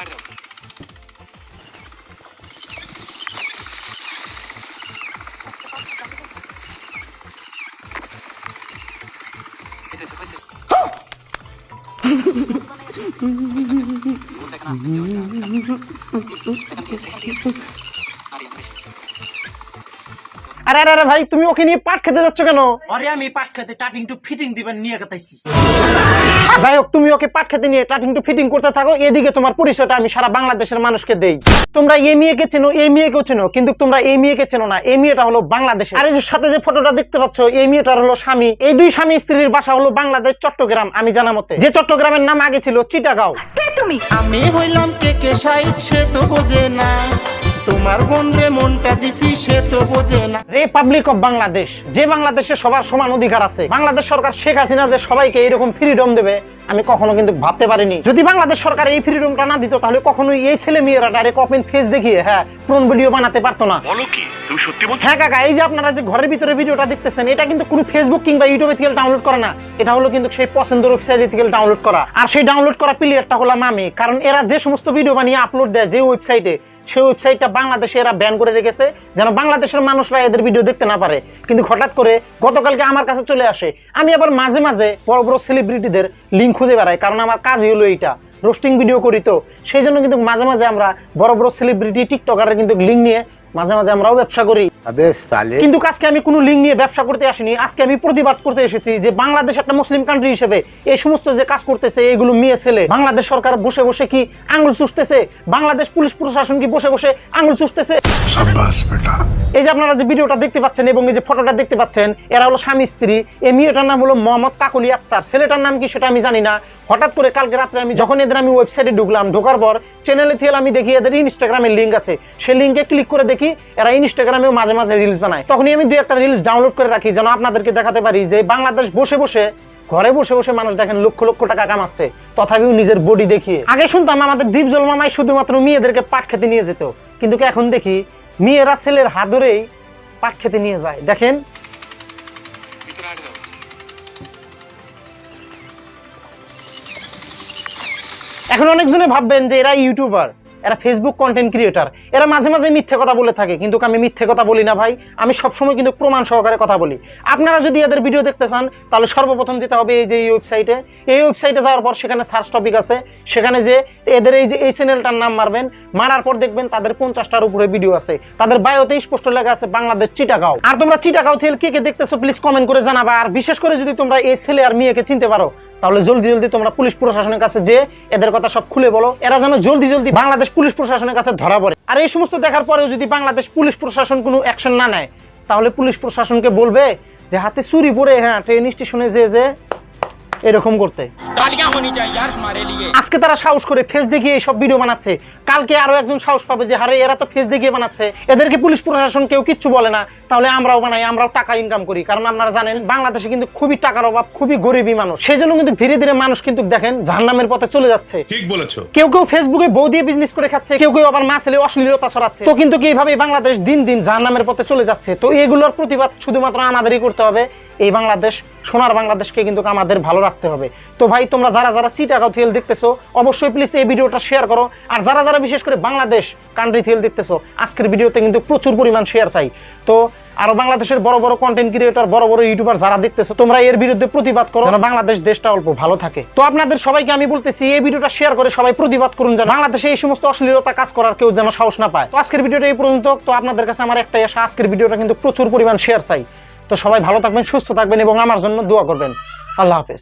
আরে আরে আরে ভাই তুমি ওকে নিয়ে পাট খেতে যাচ্ছ কেন? আরে আমি পাট খেতে টাটিং টু ফিটিং দিবেন নিয়ে গেতাইছি। যাই হোক তুমি ওকে পাট খেতে নিয়ে টাটিং টু ফিটিং করতে থাকো এদিকে তোমার পরিচয়টা আমি সারা বাংলাদেশের মানুষকে দেই। তোমরা এই মেয়েকে চেনো এই মেয়েকেও চেনো কিন্তু তোমরা এই মেয়েকে চেনো না এই মেয়েটা হলো বাংলাদেশ আর এই যে সাথে যে ফটোটা দেখতে পাচ্ছ এই মেয়েটার হলো স্বামী। এই দুই স্বামী স্ত্রীর বাসা হলো বাংলাদেশ চট্টগ্রাম আমি জানা মতে। যে চট্টগ্রামের নাম আগে ছিল চিটাগাঁও। আমি হইলাম কে কে সাইড সে তো বোঝে না। তোমার বোন রে মনটা দিছি সে তো বোঝে না। রিপাবলিক অফ বাংলাদেশ যে বাংলাদেশে সবার সমান অধিকার আছে বাংলাদেশ সরকার শেখ হাসিনা যে সবাইকে এরকম ফ্রিডম দেবে আমি কখনো কিন্তু ভাবতে পারিনি। যদি বাংলাদেশ সরকার এই ফ্রিডমটা না দিত তাহলে কখনোই এই ছেলে মেয়েরা ডাইরেক্ট ওপেন ফেস দেখিয়ে হ্যাঁ পুরন ভিডিও বানাতে পারতো না। বলো কি তুমি সত্যি বলছো? হ্যাঁ কাকা এই যে আপনারা যে ঘরের ভিতরে ভিডিওটা দেখতেছেন এটা কিন্তু কোনো ফেসবুক কিংবা ইউটিউবে থেকে ডাউনলোড করা না। এটা হলো কিন্তু সেই পছন্দের ওয়েবসাইট থেকে ডাউনলোড করা। আর সেই ডাউনলোড করা প্লেয়ারটা হলাম আমি কারণ এরা যে সমস্ত ভিডিও বানিয়ে আপলোড দেয় যে ওয়েবসাইটে সেই ওয়েবসাইটটা বাংলাদেশে এরা ব্যান করে রেখেছে, যেন বাংলাদেশের মানুষরা এদের ভিডিও দেখতে না পারে। কিন্তু হঠাৎ করে গতকালকে আমার কাছে চলে আসে। আমি আবার মাঝে মাঝে বড় বড় সেলিব্রিটিদের লিঙ্ক খুঁজে বেড়াই, কারণ আমার কাজই হলো এইটা রোস্টিং ভিডিও করি তো। সেই জন্য কিন্তু মাঝে মাঝে আমরা বড় বড় সেলিব্রিটি টিকটকারের কিন্তু লিঙ্ক নিয়ে মাঝে মাঝে আমরাও ব্যবসা করি। কিন্তু আজকে আমি কোনো লিঙ্ক নিয়ে ব্যবসা করতে আসিনি। আজকে আমি প্রতিবাদ করতে এসেছি যে বাংলাদেশ একটা মুসলিম কান্ট্রি হিসেবে এই সমস্ত যে কাজ করতেছে এগুলো মেয়ে ছেলে বাংলাদেশ সরকার বসে বসে কি আঙুল চুষতেছে? বাংলাদেশ পুলিশ প্রশাসন কি বসে বসে আঙুল চুষতেছে? এই যে আপনারা যে ভিডিওটা দেখতে পাচ্ছেন এবং এই যে ফটোটা দেখতে পাচ্ছেন এরা হলো স্বামী স্ত্রী। এই মেয়েটার নাম হলো মোহাম্মদ কাকুলি আক্তার। ছেলেটার নাম কি সেটা আমি জানি না। হঠাৎ করে কালকে রাত্রে আমি যখন এদের আমি ওয়েবসাইটে ঢুকলাম ঢোকার পর চ্যানেলে থেকে আমি দেখি এদের ইনস্টাগ্রামের লিঙ্ক আছে। সেই লিঙ্কে ক্লিক করে দেখি এরা ইনস্টাগ্রামেও মাঝে মাঝে রিলস বানায়। তখনই আমি দুই একটা রিলস ডাউনলোড করে রাখি, যেন আপনাদেরকে দেখাতে পারি যে বাংলাদেশ বসে বসে, ঘরে বসে বসে মানুষ দেখেন লক্ষ লক্ষ টাকা কামাচ্ছে, তথাপিও নিজের বডি দেখিয়ে। আগে শুনতাম আমাদের দ্বীপ জলমামাই শুধুমাত্র মেয়েদেরকে পাট খেতে নিয়ে যেত, কিন্তু এখন দেখি মেয়েরা ছেলের হাত ধরেই পাট খেতে নিয়ে যায়। দেখেন। এখন অনেকজনে ভাববেন যে এরা ইউটিউবার এরা ফেসবুক কন্টেন্ট ক্রিয়েটার এরা মাঝে মাঝে মিথ্যে কথা বলে থাকে, কিন্তু আমি মিথ্যে কথা বলি না ভাই। আমি সবসময় কিন্তু প্রমাণ সহকারে কথা বলি। আপনারা যদি এদের ভিডিও দেখতে চান, তাহলে সর্বপ্রথম যেতে হবে এই যে এই ওয়েবসাইটে এই ওয়েবসাইটে যাওয়ার পর সেখানে সার্চ টপিক আছে। সেখানে যে এদের এই যে এই চ্যানেলটার নাম মারবেন, মারার পর দেখবেন তাদের পঞ্চাশটার উপরে ভিডিও আছে। তাদের বায়োতে স্পষ্ট লেখা আছে, বাংলাদেশ চিটাগাঁও। আর তোমরা চিটাগাঁও থেকে কে কে দেখতেছো প্লিজ কমেন্ট করে জানাবা। আর বিশেষ করে যদি তোমরা এই ছেলে আর মেয়েকে চিনতে পারো তাহলে জলদি জলদি তোমরা পুলিশ প্রশাসনের কাছে যে এদের কথা সব খুলে বলো। এরা যেন জলদি জলদি বাংলাদেশ পুলিশ প্রশাসনের কাছে ধরা পড়ে। আর এই সমস্ত দেখার পরেও যদি বাংলাদেশ পুলিশ প্রশাসন কোনো অ্যাকশন না নেয়, তাহলে পুলিশ প্রশাসনকে বলবে যে হাতে চুরি পরে হ্যাঁ ট্রেন স্টেশনে যে যে এরকম করতে। तालियां होनी चाहिए यार हमारे लिए আজকে তারা সাহস করে ফেস দেখিয়ে এইসব ভিডিও বানাচ্ছে কালকে আরো একজন সাহস পাবে যে হারে এরা তো ফেস দেখিয়ে বানাচ্ছে এদেরকে পুলিশ প্রশাসন কেউ কিচ্ছু বলে না তাহলে আমরাও বানাই আমরাও টাকা ইনকাম করি কারণ আপনারা জানেন বাংলাদেশে কিন্তু খুবই টাকার অভাব খুবই গরিবী মানুষ সেই জন্য কিন্তু ধীরে ধীরে মানুষ কিন্তু দেখেন জাহান্নামের পথে চলে যাচ্ছে ঠিক বলেছো কেউ কেউ ফেসবুকে বউ দিয়ে বিজনেস করে খাচ্ছে কেউ কেউ আবার মা ছেলে অশ্লীলতা ছড়াচ্ছে তো কিন্তু কি এইভাবে বাংলাদেশ দিন দিন জাহান্নামের পথে চলে যাচ্ছে তো এগুলোর প্রতিবাদ শুধুমাত্র আমাদেরই করতে হবে এই বাংলাদেশ, সোনার বাংলাদেশকে কিন্তু আমাদের ভালো রাখতে হবে। তো ভাই, তোমরা যারা যারা চিটাগাঁও থেল দেখতেছো, অবশ্যই প্লিজ এই ভিডিওটা শেয়ার করো। আর যারা যারা বিশেষ করে বাংলাদেশ কান্ট্রি থেল দেখতেছো, আজকের ভিডিওতে কিন্তু প্রচুর পরিমাণ শেয়ার চাই। তো আরও বাংলাদেশের বড় বড় কন্টেন্ট ক্রিয়েটর বড় বড় ইউটিউবার যারা দেখতেছো, তোমরা এর বিরুদ্ধে প্রতিবাদ করো যেন বাংলাদেশ দেশটা অল্প ভালো থাকে। তো আপনাদের সবাইকে আমি বলতেছি, এই ভিডিওটা শেয়ার করে সবাই প্রতিবাদ করুন যেন বাংলাদেশে এই সমস্ত অশ্লীলতা কাজ করার কেউ যেন সাহস না পায়। তো আজকের ভিডিওটা এই পর্যন্ত। তো আপনাদের কাছে আমার একটাই আশা, আজকের ভিডিওটা কিন্তু প্রচুর পরিমাণ শেয়ার চাই। তো সবাই ভালো থাকবেন সুস্থ থাকবেন এবং আমার জন্য দোয়া করবেন। আল্লাহ হাফেজ।